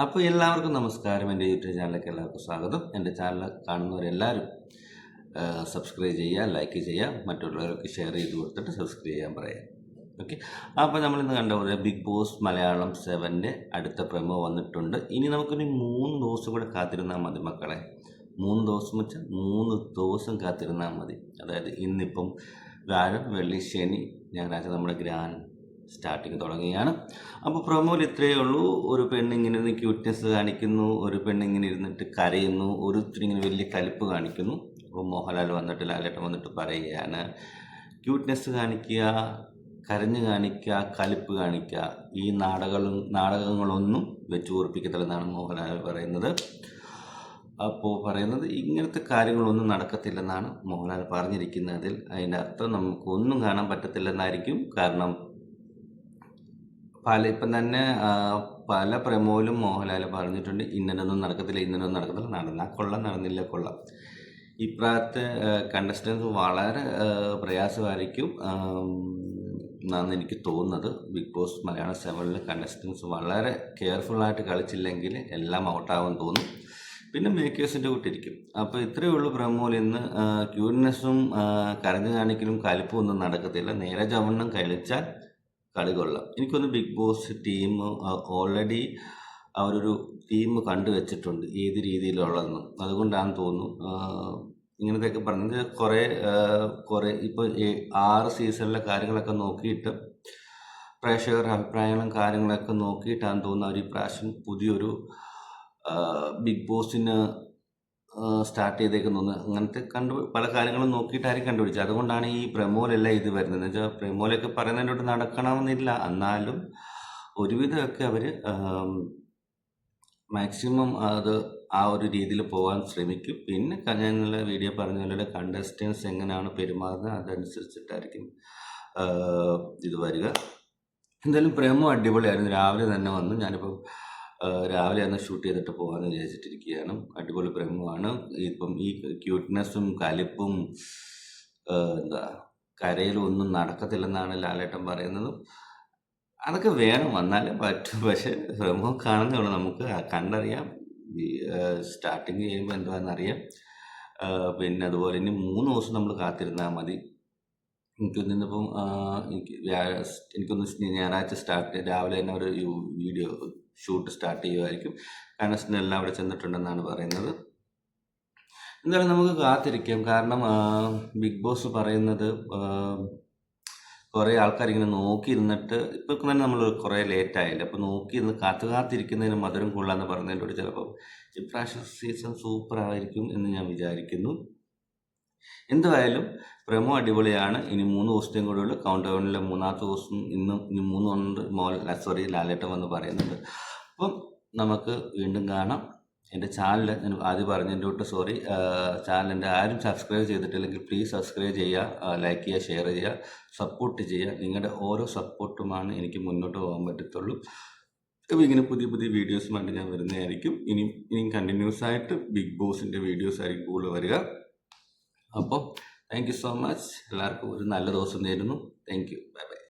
അപ്പോൾ എല്ലാവർക്കും നമസ്കാരം. എന്റെ യൂട്യൂബ് ചാനലിലേക്ക് എല്ലാവർക്കും സ്വാഗതം. എന്റെ ചാനൽ കാണുന്നവരെല്ലാവരും സബ്സ്ക്രൈബ് ചെയ്യുക ലൈക്ക് ചെയ്യുക മറ്റുള്ളവർക്ക് ഷെയർ ചെയ്ത് കൊടുത്തിട്ട് സബ്സ്ക്രൈബ് ചെയ്യാൻ പറയാം ഓക്കെ? അപ്പോൾ നമ്മളിന്ന് കണ്ട പോലെ ബിഗ് ബോസ് മലയാളം സെവന്റെ അടുത്ത പ്രമോ വന്നിട്ടുണ്ട്. ഇനി നമുക്കൊരു മൂന്ന് ദിവസം കൂടെ കാത്തിരുന്നാൽ മതി മക്കളെ. മൂന്ന് ദിവസം വെച്ചാൽ മൂന്ന് ദിവസം കാത്തിരുന്നാൽ മതി. അതായത് ഇന്നിപ്പം വ്യാഴം വെള്ളി ശനി ഞായറാഴ്ച നമ്മുടെ ഗ്രാൻഡ് സ്റ്റാർട്ടിങ് തുടങ്ങുകയാണ്. അപ്പോൾ പ്രൊമോയിൽ ഇത്രയേ ഉള്ളൂ. ഒരു പെണ്ണിങ്ങനെ ഇരുന്ന് ക്യൂട്ട്നെസ് കാണിക്കുന്നു. ഒരു പെണ്ണിങ്ങനെ ഇരുന്നിട്ട് കരയുന്നു. ഒരുത്തർ ഇങ്ങനെ വലിയ കലിപ്പ് കാണിക്കുന്നു. അപ്പോൾ മോഹൻലാൽ വന്നിട്ട് ലാലേട്ടൻ വന്നിട്ട് പറയുകയാണ്. ക്യൂട്ട്നെസ് കാണിക്കുക കരഞ്ഞു കാണിക്കുക കലിപ്പ് കാണിക്കുക. ഈ നാടകങ്ങളും നാടകങ്ങളൊന്നും വെച്ച് ഓർപ്പിക്കത്തില്ലെന്നാണ് മോഹൻലാൽ പറയുന്നത്. അപ്പോൾ പറയുന്നത് ഇങ്ങനത്തെ കാര്യങ്ങളൊന്നും നടക്കത്തില്ലെന്നാണ് മോഹൻലാൽ പറഞ്ഞിരിക്കുന്നതിൽ. അതിന്റെ അർത്ഥം നമുക്കൊന്നും കാണാൻ പറ്റത്തില്ലെന്നായിരിക്കും. കാരണം പല ഇപ്പം തന്നെ പല പ്രമോലും മോഹൻലാൽ പറഞ്ഞിട്ടുണ്ട് ഇന്നലൊന്നും നടക്കത്തില്ല ഇന്നലൊന്നും നടക്കത്തില്ല നടന്നാൽ കൊള്ളാം നടന്നില്ല കൊള്ളാം. ഇപ്രായത്തെ കണ്ടസ്റ്റൻസ് വളരെ പ്രയാസമായിരിക്കും എന്നാണ് എനിക്ക് തോന്നുന്നത്. ബിഗ് ബോസ് മലയാളം സെവനിൽ കണ്ടസ്റ്റൻസ് വളരെ കെയർഫുള്ളായിട്ട് കളിച്ചില്ലെങ്കിൽ എല്ലാം ഔട്ടാകുമെന്ന് തോന്നും. പിന്നെ മേക്കേഴ്സിന്റെ കൂട്ടിരിക്കും അപ്പോൾ ഇത്രയേ ഉള്ളൂ പ്രമോൽ ഇന്ന്. ക്യൂരിനെസ്സും കരഞ്ഞു കാണിക്കലും കലിപ്പും ഒന്നും നടക്കത്തില്ല. നേരെ ചവണ്ണം കളിച്ചാൽ കളി കൊള്ളാം എനിക്കൊന്ന് ബിഗ് ബോസ് ടീം ഓൾറെഡി അവരൊരു ടീം കണ്ടുവച്ചിട്ടുണ്ട് ഏത് രീതിയിലുള്ളതെന്ന്. അതുകൊണ്ടാണെന്ന് തോന്നുന്നു. ഇങ്ങനത്തെയൊക്കെ പറഞ്ഞത് കുറേ കുറേ ഇപ്പോൾ ആറ് സീസണിലെ കാര്യങ്ങളൊക്കെ നോക്കിയിട്ട് പ്രേക്ഷകരുടെ അഭിപ്രായങ്ങളും കാര്യങ്ങളൊക്കെ നോക്കിയിട്ടാണെന്ന് തോന്നുന്നു. അവർ ഈ പ്രാവശ്യം പുതിയൊരു ബിഗ് ബോസിന് സ്റ്റാർട്ട് ചെയ്തേക്കുന്നൊന്ന് അങ്ങനത്തെ കണ്ടു പല കാര്യങ്ങളും നോക്കിയിട്ടായിരിക്കും കണ്ടുപിടിച്ചത് അതുകൊണ്ടാണ് ഈ പ്രമോലല്ല ഇത് വരുന്നത്. എന്ന് വെച്ചാൽ പ്രമോലൊക്കെ പറയുന്നതിനോട് നടക്കണമെന്നില്ല. എന്നാലും ഒരുവിധമൊക്കെ അവർ മാക്സിമം അത് ആ ഒരു രീതിയിൽ പോകാൻ ശ്രമിക്കും. പിന്നെ കഴിഞ്ഞ വീഡിയോ പറഞ്ഞ പോലെ കണ്ടസ്റ്റൻസ് എങ്ങനെയാണ് പെരുമാറുന്നത് അതനുസരിച്ചിട്ടായിരിക്കും ഇത് വരിക. എന്തായാലും പ്രേമോ അടിപൊളിയായിരുന്നു. രാവിലെ തന്നെ വന്നു. ഞാനിപ്പോൾ രാവിലെ അന്ന് ഷൂട്ട് ചെയ്തിട്ട് പോകാമെന്ന് വിചാരിച്ചിട്ടിരിക്കുകയാണ്. അടിപൊളി പ്രേമമാണ്. ഇപ്പം ഈ ക്യൂട്ട്നെസ്സും കലിപ്പും എന്താ കരയിലും ഒന്നും നടക്കത്തില്ലെന്നാണ് ലാലേട്ടൻ പറയുന്നത്. അതൊക്കെ വേണം വന്നാലേ പറ്റും. പക്ഷെ ബ്രഹ്മം ഉള്ളൂ നമുക്ക്. കണ്ടറിയാം. സ്റ്റാർട്ടിങ് ചെയ്യുമ്പോൾ എന്താണെന്നറിയാം. പിന്നെ അതുപോലെ ഇനി മൂന്ന് ദിവസം നമ്മൾ കാത്തിരുന്നാൽ മതി. എനിക്കൊന്ന് ഇന്നിപ്പം എനിക്ക് വ്യാഴ- എനിക്കൊന്ന് ഞായറാഴ്ച സ്റ്റാർട്ട് രാവിലെ തന്നെ ഒരു വീഡിയോ ഷൂട്ട് സ്റ്റാർട്ട് ചെയ്യുമായിരിക്കും കണക്ഷൻ എല്ലാം അവിടെ ചെന്നിട്ടുണ്ടെന്നാണ് പറയുന്നത്. എന്തായാലും നമുക്ക് കാത്തിരിക്കാം. കാരണം ബിഗ് ബോസ് പറയുന്നത് കുറേ ആൾക്കാർ ഇങ്ങനെ നോക്കിയിരുന്നിട്ട് ഇപ്പോൾ തന്നെ നമ്മൾ കുറേ ലേറ്റ് ആയില്ല അപ്പോൾ നോക്കിയിരുന്ന് കാത്തു കാത്തിരിക്കുന്നതിന് മധുരം കൊള്ളാന്ന് പറഞ്ഞതിന്റെ ചിലപ്പോൾ ഇപ്രാവശ്യം സീസൺ സൂപ്പർ ആയിരിക്കും എന്ന് ഞാൻ വിചാരിക്കുന്നു. എന്തായാലും പ്രമോ അടിപൊളിയാണ്. ഇനി മൂന്ന് ദിവസത്തെയും കൂടെ ഉള്ളു. കൗണ്ട് ഡൗണിലെ മൂന്നാമത്തെ ദിവസം ഇന്നും ഇനി മൂന്ന് ഉണ്ട്. മോൾ സോറി ലാലേട്ടൻ വന്ന് പറയുന്നുണ്ട്. അപ്പം നമുക്ക് വീണ്ടും കാണാം. എന്റെ ചാനൽ ഞാൻ ആദ്യം പറഞ്ഞതിന്റെ തൊട്ട് സോറി ചാനലിന്റെ ആരും സബ്സ്ക്രൈബ് ചെയ്തിട്ടില്ലെങ്കിൽ പ്ലീസ് സബ്സ്ക്രൈബ് ചെയ്യുക ലൈക്ക് ചെയ്യുക ഷെയർ ചെയ്യുക സപ്പോർട്ട് ചെയ്യുക. നിങ്ങളുടെ ഓരോ സപ്പോർട്ടുമാണ് എനിക്ക് മുന്നോട്ട് പോകാൻ പറ്റത്തുള്ളൂ. അപ്പോൾ ഇങ്ങനെ പുതിയ പുതിയ വീഡിയോസുമായിട്ട് ഞാൻ വരുന്നതായിരിക്കും. ഇനി ഇനിയും കണ്ടിന്യൂസ് ആയിട്ട് ബിഗ് ബോസിന്റെ വീഡിയോസ് ആയിരിക്കും കൂടുതൽ വരിക. അപ്പോൾ താങ്ക് യു സോ മച്ച് എല്ലാവർക്കും ഒരു നല്ല ദിവസം നേരുന്നു. Thank you by